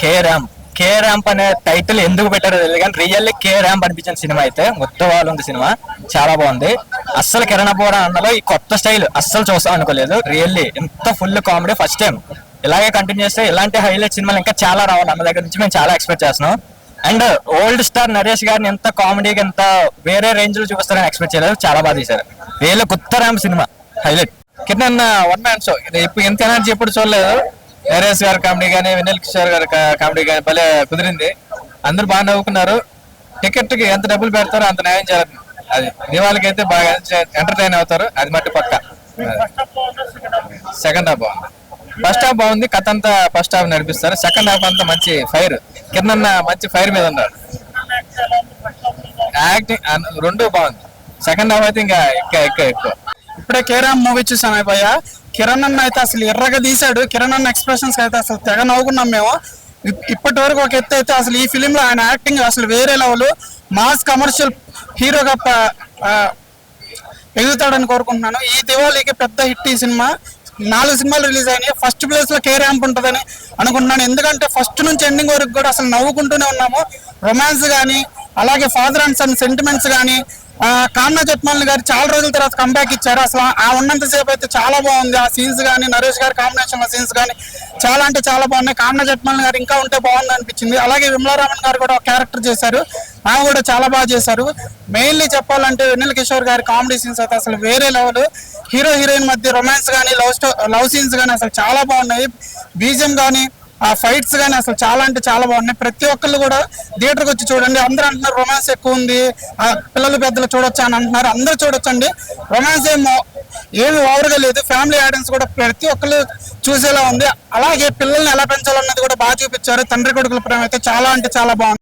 K ramp K ramp అనే title ఎందుకు పెట్టారో తెలియదు కానీ రియల్లీ కే ర్యాంప్ అనిపించిన సినిమా అయితే ముత్తవాళ్ళు ఉంది సినిమా. చాలా బాగుంది. అస్సలు కిరణ్ పోరా అన్నలో ఈ కొత్త స్టైల్ అస్సలు చూస్తాం అనుకోలేదు. రియల్లీ ఎంత ఫుల్ కామెడీ ఫస్ట్ టైం. ఇలాగే కంటిన్యూ చేస్తే ఇలాంటి హైలైట్ సినిమాలు ఇంకా చాలా రావాలి. అన్న దగ్గర నుంచి మేము చాలా ఎక్స్పెక్ట్ చేస్తున్నాం. అండ్ ఓల్డ్ స్టార్ నరేష్ గారిని ఎంత కామెడీగా ఎంత వేరే రేంజ్లో చూపిస్తారని ఎక్స్పెక్ట్ చేయలేదు. చాలా బాగా తీశారు. రియల్లీ కొత్త ramp cinema. Highlight. Kiran one man show ఇది ఇప్పుడు ఎంత ఎనర్జీ ఎప్పుడు చూడలేదు. నరేష్ గారి కామెడీ కానీ వినల్ కిషోర్ గారి కామెడీ కానీ భలే కుదిరింది. అందరూ బాగా నవ్వుకున్నారు. టికెట్కి ఎంత డబ్బులు పెడతారో అంత న్యాయం చేయాలి అది దివాళికి అయితే బాగా ఎంటర్టైన్ అవుతారు. అది మట్టి పక్క. సెకండ్ హాఫ్ బాగుంది. ఫస్ట్ హాఫ్ బాగుంది. కథ అంతా ఫస్ట్ హాఫ్ నడిపిస్తారు. సెకండ్ హాఫ్ అంతా మంచి ఫైర్. కింద మంచి ఫైర్ మీద ఉన్నాడు. యాక్టింగ్ రెండు బాగుంది. సెకండ్ హాఫ్ అయితే ఇంకా ఎక్కువ ఎక్కువ ఎక్కువ. ఇప్పుడే కేరామ్ మూవీ చూసాం అయిపోయా కిరణ్ అన్న అయితే అసలు ఎర్రగా తీశాడు. కిరణ్ అన్న ఎక్స్ప్రెషన్స్ అయితే అసలు తెగ నవ్వుకున్నాం మేము. ఇప్పటి వరకు ఒక ఎత్తు అయితే అసలు ఈ ఫిలిం లో ఆయన యాక్టింగ్ అసలు వేరే లెవెల్ మాస్ కమర్షియల్ హీరోగా ఎదుగుతాడని కోరుకుంటున్నాను. ఈ దివాళీకి పెద్ద హిట్ ఈ సినిమా. నాలుగు సినిమాలు రిలీజ్ అయినాయి. ఫస్ట్ ప్లేస్లో కే ర్యాంప్ ఉంటుందని అనుకుంటున్నాను. ఎందుకంటే ఫస్ట్ నుంచి ఎండింగ్ వరకు కూడా అసలు నవ్వుకుంటూనే ఉన్నాము. రొమాన్స్ కానీ అలాగే ఫాదర్ అండ్ సన్ సెంటిమెంట్స్ కానీ కాన్నా జట్మాల్ గారు చాలా రోజుల తర్వాత కంబ్యాక్ ఇచ్చారు. అసలు ఆ ఉన్నంతసేపు అయితే చాలా బాగుంది. ఆ సీన్స్ కానీ నరేష్ గారి కాంబినేషన్ సీన్స్ కానీ చాలా అంటే చాలా బాగున్నాయి. కాన్నా జట్మాల్ గారు ఇంకా ఉంటే బాగుంది అనిపించింది. అలాగే విమలారామన్ గారు కూడా ఒక క్యారెక్టర్ చేశారు. ఆమె కూడా చాలా బాగా చేశారు. మెయిన్లీ చెప్పాలంటే వెన్నెల కిషోర్ గారి కామెడీ సీన్స్ అయితే అసలు వేరే లెవెల్ హీరో హీరోయిన్ మధ్య రొమాన్స్ కానీ లవ్ స్టో లవ్ సీన్స్ కానీ అసలు చాలా బాగున్నాయి. బీజం కానీ ఆ ఫైట్స్ కానీ అసలు చాలా అంటే చాలా బాగున్నాయి. ప్రతి ఒక్కళ్ళు కూడా థియేటర్కి వచ్చి చూడండి. అందరూ అంటున్నారు రొమాన్స్ ఎక్కువ ఉంది. ఆ పిల్లలు పెద్దలు చూడొచ్చు అని అంటున్నారు. అందరూ చూడొచ్చండి. రొమాన్స్ ఏమో ఏమి ఓవర్గా లేదు. ఫ్యామిలీ ఆడియన్స్ కూడా ప్రతి ఒక్కళ్ళు చూసేలా ఉంది. అలాగే పిల్లల్ని ఎలా పెంచాలన్నది కూడా బాగా చూపించారు. తండ్రి కొడుకుల ప్రేమ అయితే చాలా అంటే చాలా బాగుంది.